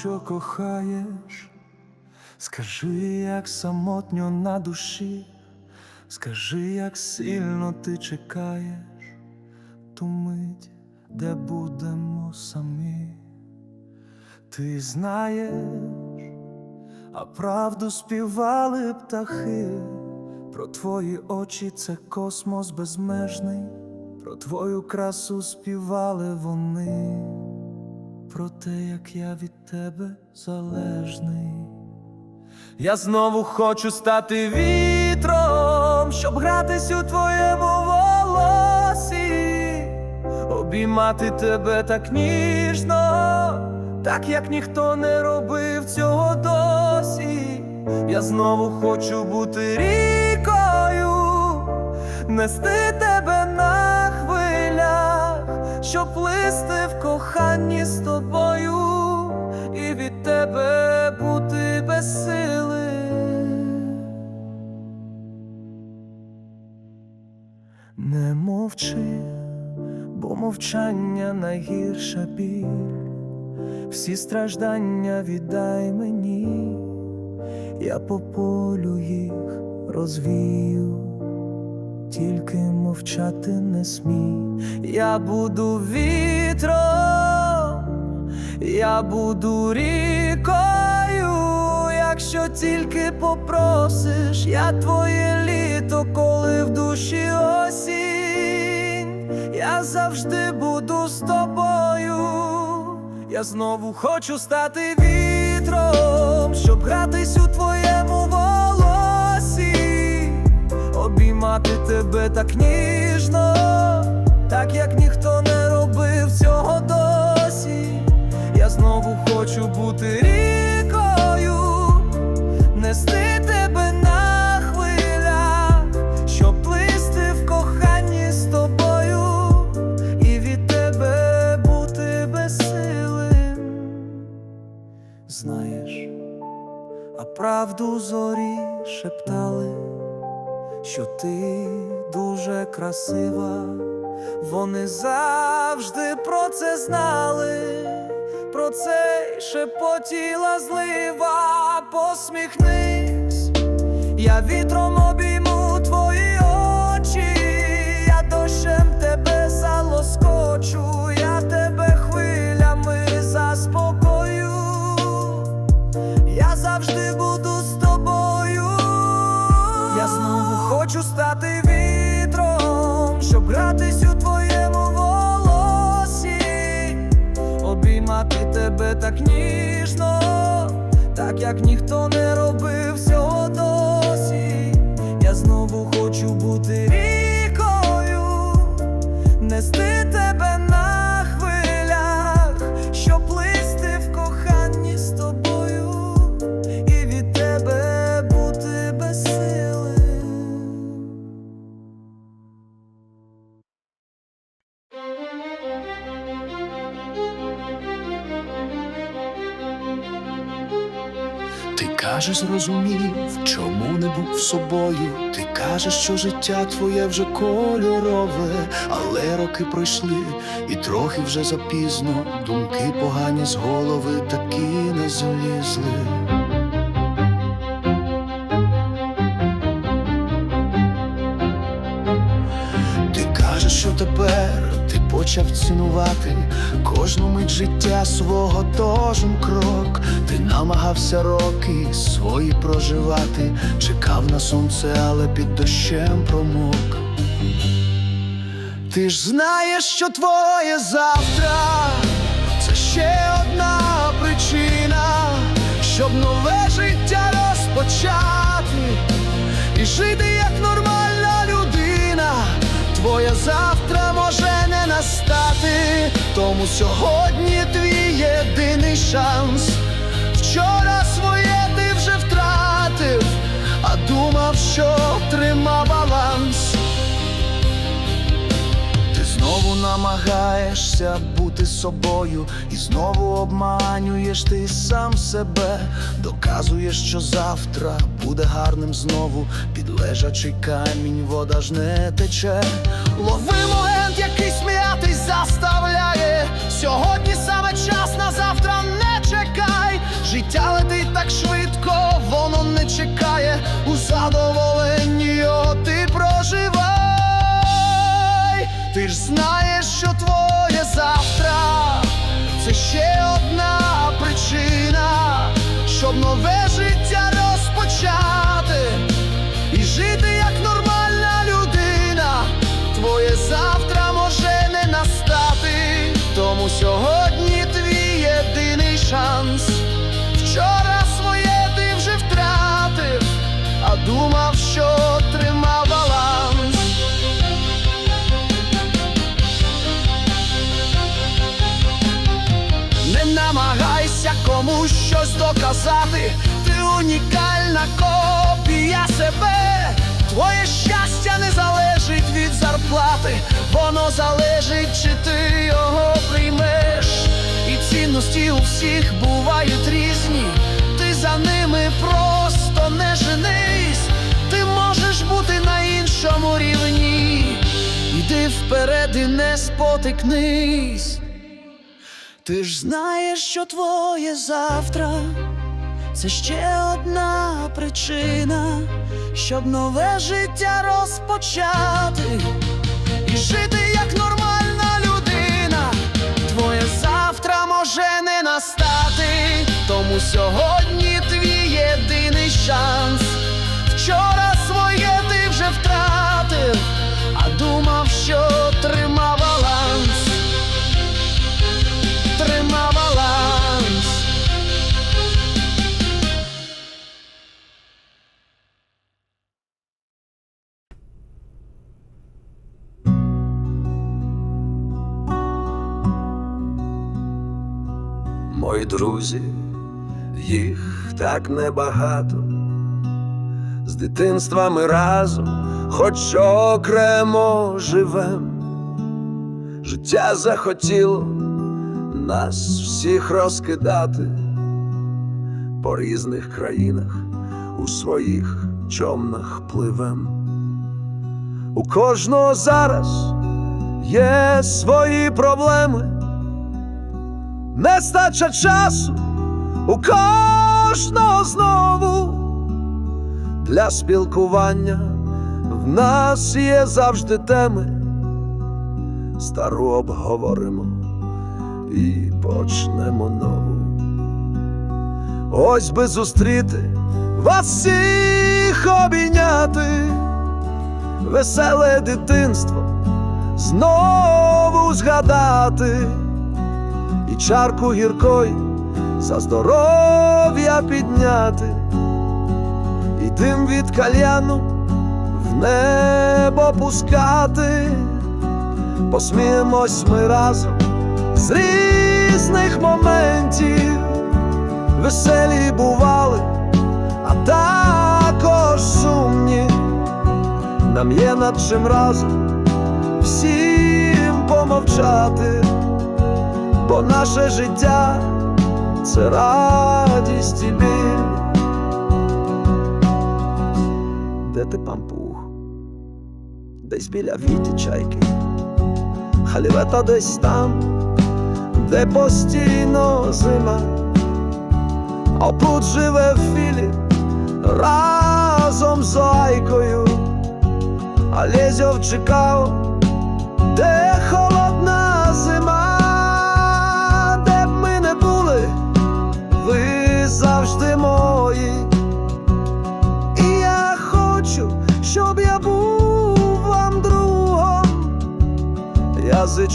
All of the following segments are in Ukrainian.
Що кохаєш, скажи, як самотньо на душі, скажи, як сильно ти чекаєш. Ту мить, де будемо самі. Ти знаєш, а правду співали птахи, про твої очі це космос безмежний, про твою красу співали вони про те, як я від тебе залежний. Я знову хочу стати вітром, щоб гратись у твоєму волосі, обіймати тебе так ніжно, так як ніхто не робив цього досі. Я знову хочу бути рікою, нести тебе щоб плисти в коханні з тобою і від тебе бути без сили. Не мовчи, бо мовчання найгірша біль. Всі страждання віддай мені, я по полю їх розвію, тільки мовчати не смій. Я буду вітром, я буду рікою, якщо тільки попросиш, я твоє літо, коли в душі осінь, я завжди буду з тобою. Я знову хочу стати вітром, щоб гратись у твоєму обіймати тебе так ніжно, так як ніхто не робив цього досі. Я знову хочу бути рікою, нести тебе на хвилях, щоб плисти в коханні з тобою і від тебе бути безсилим. Знаєш, а правду зорі шептали, що ти дуже красива, вони завжди про це знали, про це шепотіла злива, посміхнись, я вітром як ніхто не Кажеш, зрозумів, чому не був собою. Ти кажеш, що життя твоє вже кольорове, але роки пройшли, і трохи вже запізно. Думки погані з голови такі не злізли. Почав цінувати кожну мить життя свого кожен крок. Ти намагався роки свої проживати, чекав на сонце, але під дощем промок. Ти ж знаєш, що твоє завтра це ще одна причина, щоб нове життя розпочати і жити як нормальна людина. Твоє завтра може не тому сьогодні твій єдиний шанс. Вчора своє ти вже втратив, а думав, що тримав баланс. Ти знову намагаєшся бути собою, і знову обманюєш ти сам себе, доказуєш, що завтра буде гарним знову. Під лежачий камінь вода ж не тече. Лови момент, який сміятись заставляє. Сьогодні саме час щось доказати, ти унікальна копія себе. Твоє щастя не залежить від зарплати, воно залежить, чи ти його приймеш. І цінності у всіх бувають різні, ти за ними просто не женись, ти можеш бути на іншому рівні. Йди вперед і не спотикнись. Ти ж знаєш, що твоє завтра це ще одна причина, щоб нове життя розпочати і жити як нормальна людина. Твоє завтра може не настати, тому сьогодні твій єдиний шанс. Вчора Мої друзі, їх так небагато. З дитинства ми разом, хоч окремо живем. Життя захотіло нас всіх розкидати по різних країнах у своїх човнах пливем. У кожного зараз є свої проблеми. Нестача часу у кожного знову для спілкування в нас є завжди теми. Стару обговоримо і почнемо нову. Ось би зустріти вас всіх обійняти, веселе дитинство знову згадати чарку гіркої за здоров'я підняти, і дим від кальяну в небо пускати, посміємось ми разом з різних моментів, веселі бували, а також сумні, нам є над чим разом всім помовчати бо наше життя це радість і біль. Де ти пампух? Десь біля віті чайки, халівета десь там, де постійно зима, а тут живе Філіп разом з Айкою, а Лєзьов чекав, де холодна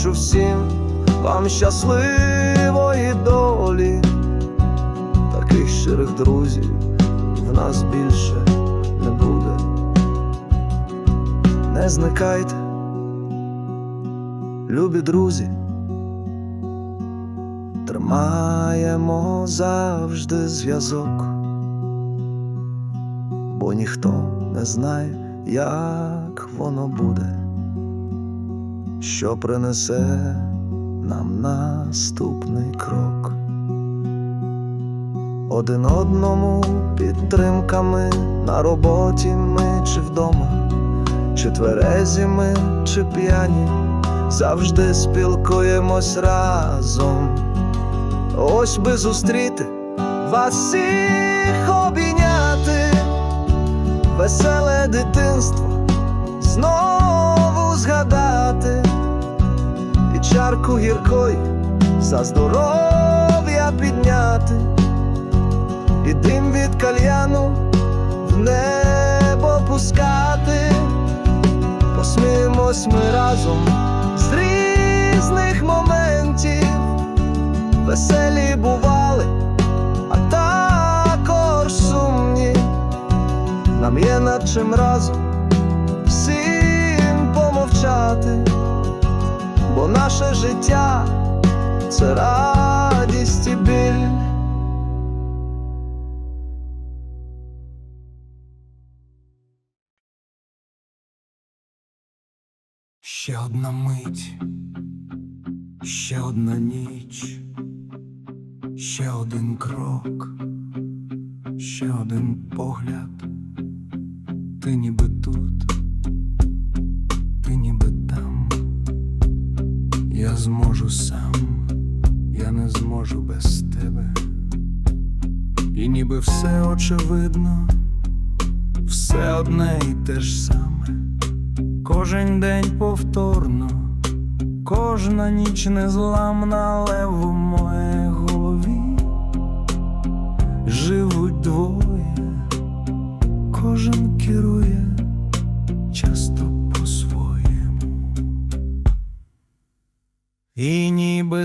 зичу всім вам щасливої долі, таких щирих друзів в нас більше не буде. Не зникайте, любі друзі. Тримаємо завжди зв'язок, бо ніхто не знає, як воно буде, що принесе нам наступний крок. Один одному підтримками на роботі ми чи вдома, чи тверезі ми, чи п'яні, завжди спілкуємось разом. Ось би зустріти вас всіх обійняти, веселе дитинство знову згадати, чарку гіркої за здоров'я підняти, і дим від кальяну в небо пускати, посміємось ми разом з різних моментів, веселі бували, а також сумні, нам є над чим разом всім помовчати, бо наше життя це радість і біль. Ще одна мить, ще одна ніч, ще один крок, ще один погляд. Ти ніби тут, Я зможу сам, я не зможу без тебе. І ніби все очевидно, все одне і те ж саме. Кожен день повторно, кожна ніч незламна, але в моїй голові живуть двоє, кожен керує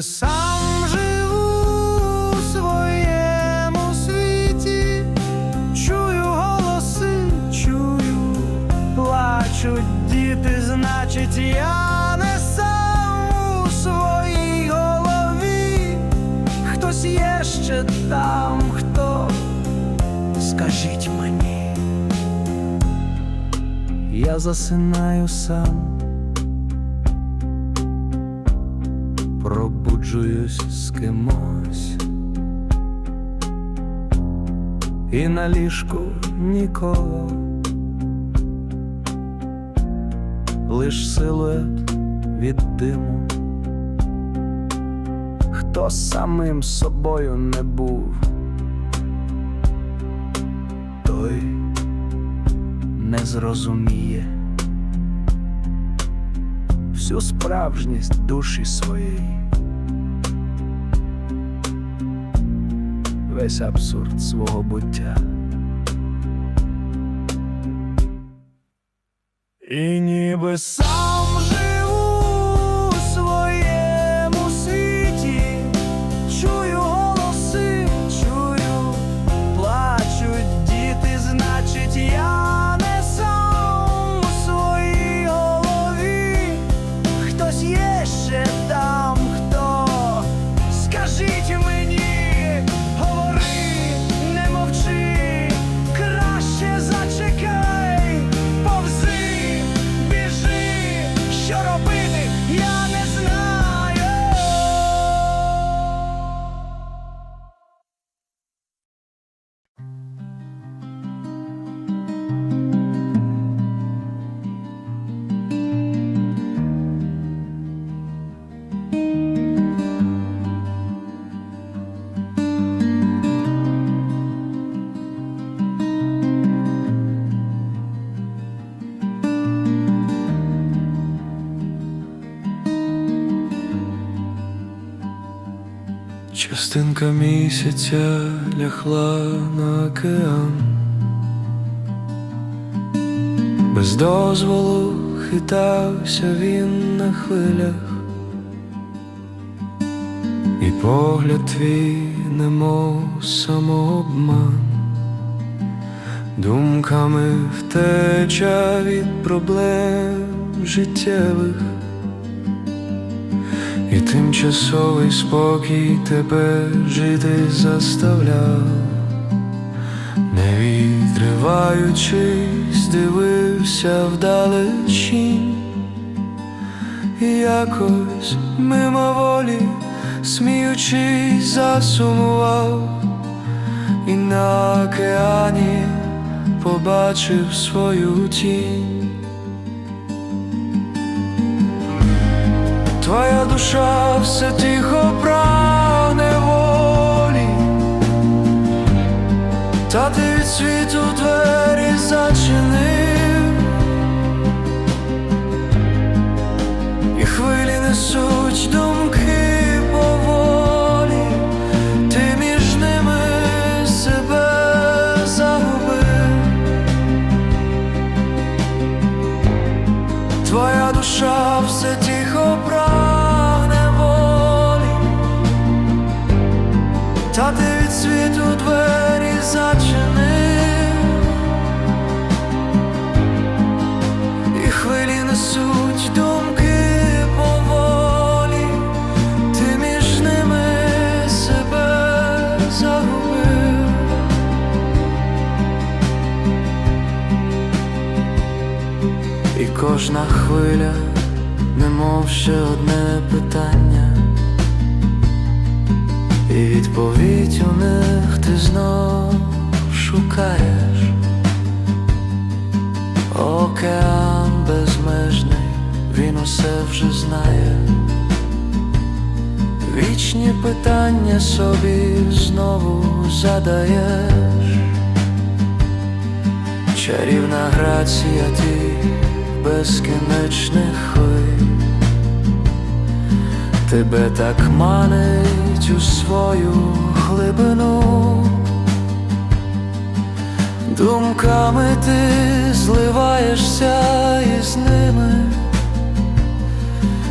сам живу у своєму світі, чую голоси, чую, плачуть діти, значить, я не сам у своїй голові. Хтось є ще там, хто скажіть мені, я засинаю сам. Пробуджуюсь з кимось. І на ліжку нікого, лиш силует від диму, хто самим собою не був, той не зрозуміє. Всю справжність душі своєї. Весь абсурд свого буття. І ніби сам Частинка місяця лягла на океан, без дозволу хитався він на хвилях, і погляд твій, немов самообман, думками втеча від проблем життєвих. І тимчасовий спокій тебе жити заставляв, не відриваючись, дивився вдалечінь, і якось мимоволі, сміючись, засумував, і на океані побачив свою тінь. Твоя душа все тихо прагне волі, та ти від світу двері зачинив, і хвилі несуть кожна хвиля, немов ще одне питання, і відповідь у них ти знов шукаєш. Океан безмежний, він усе вже знає. Вічні питання собі знову задаєш. Чарівна грація тих безкінечних хвиль. Тебе так манить у свою глибину. Думками ти зливаєшся із ними.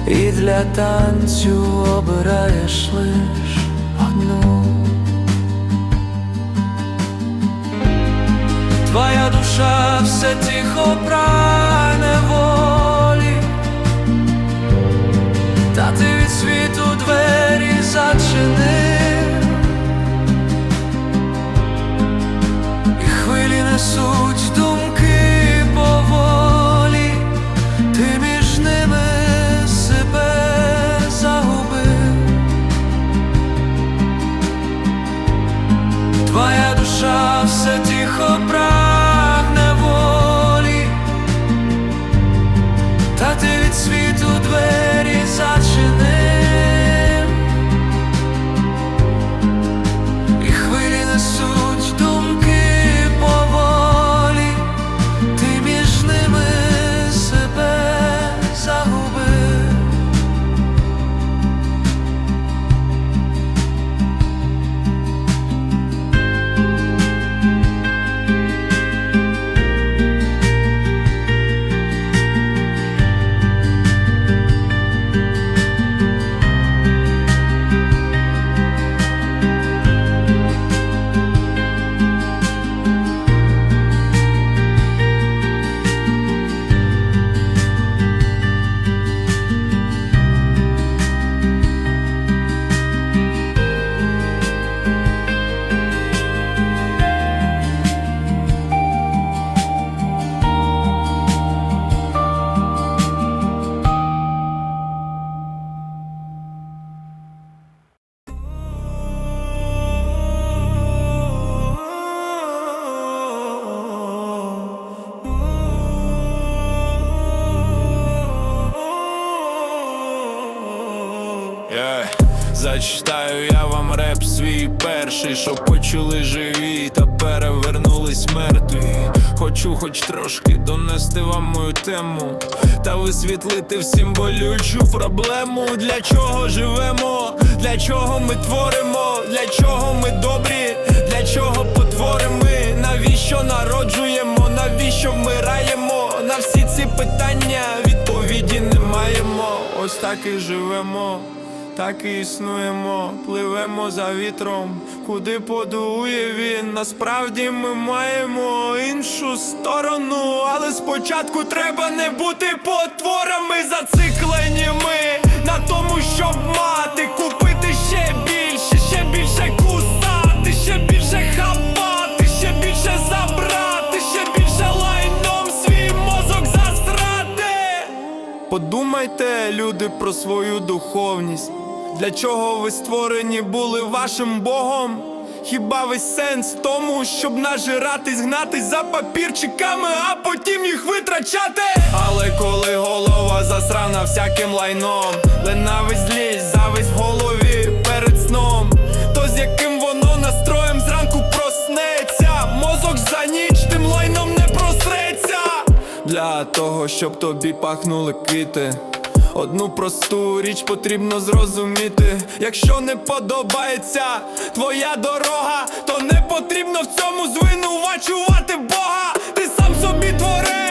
І для танцю обираєш лиш одну. Твоя душа все тихо прагне Yeah. Зачитаю я вам реп свій перший, щоб почули живі та перевернулись мертві. Хочу хоч трошки донести вам мою тему та висвітлити всім болючу проблему. Для чого живемо? Для чого ми творимо? Для чого ми добрі? Для чого потворимо? Навіщо народжуємо? Навіщо вмираємо? На всі ці питання відповіді не маємо. Ось так і живемо. Так і існуємо, пливемо за вітром, куди подує він. Насправді ми маємо іншу сторону, але спочатку треба не бути потворами, зацикленнями на тому, щоб мати, купити ще більше, ще більше кусати, ще більше хапати, ще більше забрати, ще більше лайном свій мозок засрати. Подумайте, люди, про свою духовність. Для чого ви створені були вашим Богом? Хіба весь сенс в тому, щоб нажиратись, гнатись за папірчиками, а потім їх витрачати? Але коли голова засрана всяким лайном, Ленависть злість, зависть в голові перед сном, то з яким воно настроєм зранку проснеться, мозок за ніч тим лайном не просреться. Для того, щоб тобі пахнули квіти. Одну просту річ потрібно зрозуміти. Якщо не подобається твоя дорога, то не потрібно в цьому звинувачувати Бога. Ти сам собі творець,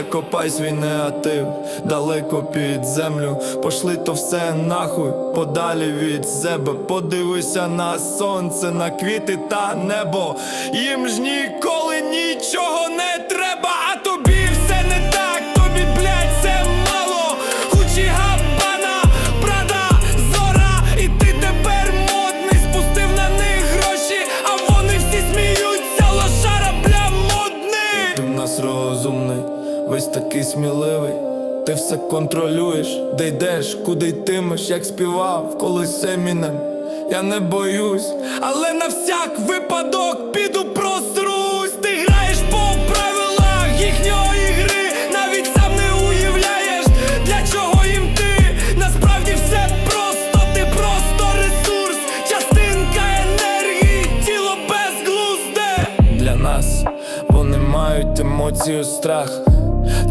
Закопай свій негатив далеко під землю. Пошли то все нахуй, подалі від себе. Подивися на сонце, на квіти та небо. Їм ж ніколи нічого не треба, сміливий. Ти все контролюєш, де йдеш, куди йтимеш, як співав колись Емінем Я не боюсь, але на всяк випадок піду просрусь. Ти граєш по правилах їхньої гри, навіть сам не уявляєш, для чого їм ти. Насправді все просто, ти просто ресурс, частинка енергії, тіло безглузде. Для нас вони мають емоцію страх.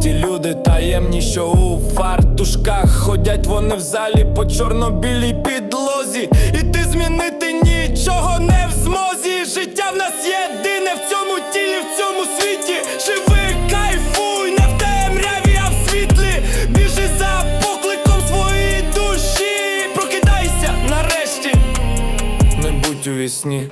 Ті люди таємні, що у фартушках Ходять вони в залі по чорно-білій підлозі, і ти змінити нічого не в змозі. Життя в нас єдине в цьому тілі, в цьому світі. Живи, кайфуй, не в темряві, а в світлі. Біжи за покликом своєї душі. Прокидайся нарешті, не будь у вісні.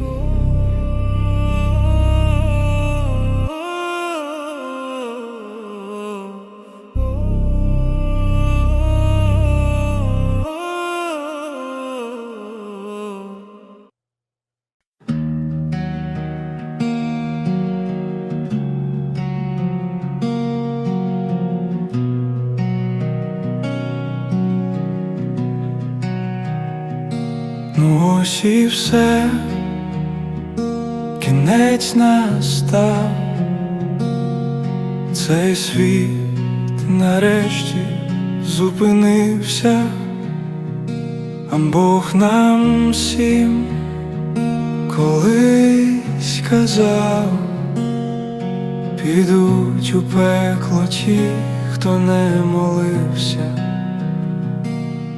Ну ось і все, кінець настав, цей світ нарешті зупинився, а Бог нам всім колись казав, підуть у пекло ті, хто не молився.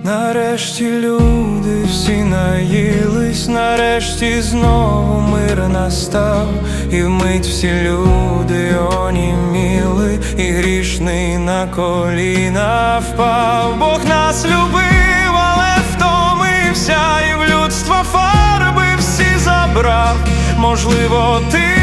Нарешті люди всі наїлись, нарешті знову мир настав, і вмить всі люди оніміли, і грішний на коліна впав. Бог нас любив, але втомився, і в людство фарби всі забрав. Можливо, ти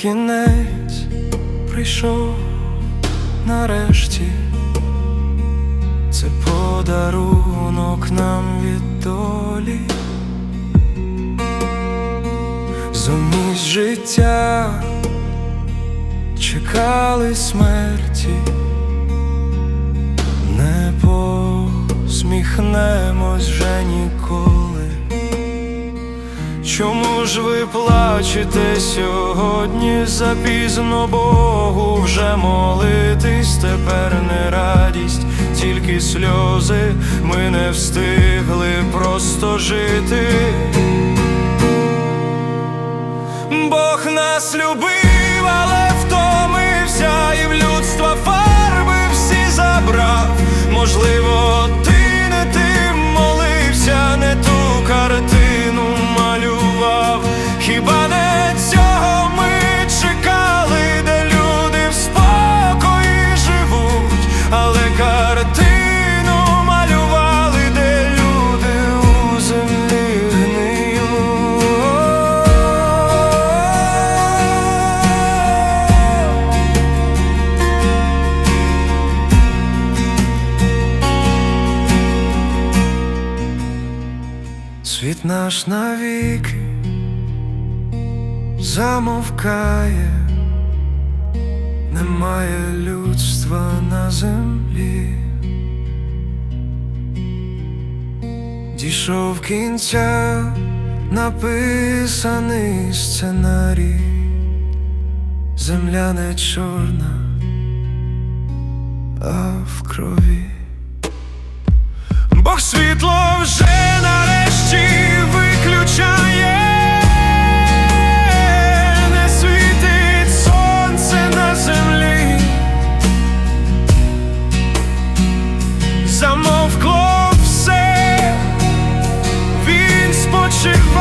кінець прийшов нарешті, це подарунок нам від долі, зумість життя чекали смерті, не посміхнемось вже ніколи. Чому ж ви плачете сьогодні запізно Богу вже молитись, тепер не радість, тільки сльози, ми не встигли просто жити. Бог нас любив, але втомився, і в людства фарби всі забрав. Можливо, Хіба не цього ми чекали, де люди в спокої живуть, але картину малювали, де люди у землі гниють. Світ наш навіки замовкає, немає людства на землі. Дійшов кінця написаний сценарій, земля не чорна, а в крові. Бог світло вже нарешті виключає, він